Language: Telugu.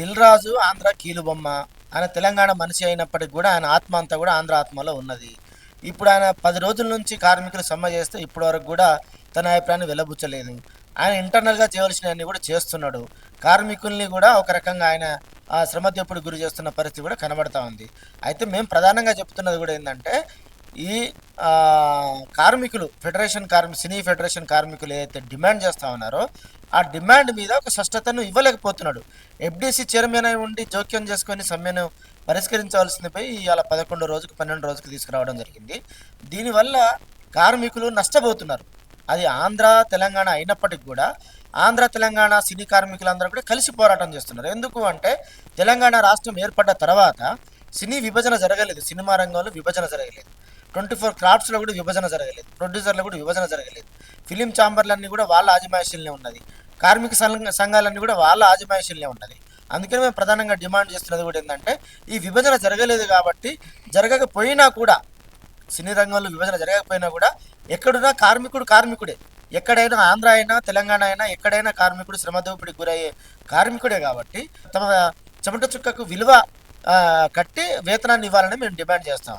దిల్ రాజు ఆంధ్ర కీలుబొమ్మ. ఆయన తెలంగాణ మనిషి అయినప్పటికీ కూడా ఆయన ఆత్మ అంతా కూడా ఆంధ్ర ఆత్మలో ఉన్నది. ఇప్పుడు ఆయన పది రోజుల నుంచి కార్మికులు సమ్మె చేస్తే ఇప్పటి వరకు కూడా తన అభిప్రాయాన్ని వెలబుచ్చలేదు. ఆయన ఇంటర్నల్గా చేయవలసినవన్నీ కూడా చేస్తున్నాడు. కార్మికుల్ని కూడా ఒక రకంగా ఆయన ఆ గురి చేస్తున్న పరిస్థితి కూడా కనబడతా ఉంది. అయితే మేము ప్రధానంగా చెప్తున్నది కూడా ఏంటంటే ఈ కార్మికులు ఫెడరేషన్ కార్మి సినీ ఫెడరేషన్ కార్మికులు ఏదైతే డిమాండ్ చేస్తా ఉన్నారో ఆ డిమాండ్ మీద ఒక స్పష్టతను ఇవ్వలేకపోతున్నాడు. ఎఫ్డీసీ చైర్మన్ అయి ఉండి జోక్యం చేసుకొని సమ్మెను పరిష్కరించవలసిందిపై ఇవాళ పదకొండు రోజుకు పన్నెండు రోజుకు తీసుకురావడం జరిగింది. దీనివల్ల కార్మికులు నష్టపోతున్నారు. అది ఆంధ్ర తెలంగాణ అయినప్పటికీ కూడా ఆంధ్ర తెలంగాణ సినీ కార్మికులందరూ కూడా కలిసి పోరాటం చేస్తున్నారు. ఎందుకు అంటే తెలంగాణ రాష్ట్రం ఏర్పడ్డ తర్వాత సినీ విభజన జరగలేదు. సినిమా రంగంలో విభజన జరగలేదు. ట్వంటీ ఫోర్ క్రాఫ్ట్స్లో కూడా విభజన జరగలేదు. ప్రొడ్యూసర్లో కూడా విభజన జరగలేదు. ఫిలిం ఛాంబర్లన్నీ కూడా వాళ్ళ ఆజమాయిషీలనే ఉన్నది. కార్మిక సంఘ సంఘాలన్నీ కూడా వాళ్ళ ఆజమాయిషీలనే ఉన్నది. అందుకని మేము ప్రధానంగా డిమాండ్ చేస్తున్నది కూడా ఏంటంటే ఈ విభజన జరగలేదు కాబట్టి జరగకపోయినా కూడా సినీ రంగంలో విభజన జరగకపోయినా కూడా ఎక్కడున్నా కార్మికుడు కార్మికుడే. ఎక్కడైనా ఆంధ్ర అయినా తెలంగాణ అయినా ఎక్కడైనా కార్మికుడు శ్రమ దోపిడీ గురయ్యే కార్మికుడే కాబట్టి తమ చెమట చుక్కకు విలువ కట్టి వేతనాన్ని ఇవ్వాలని మేము డిమాండ్ చేస్తాం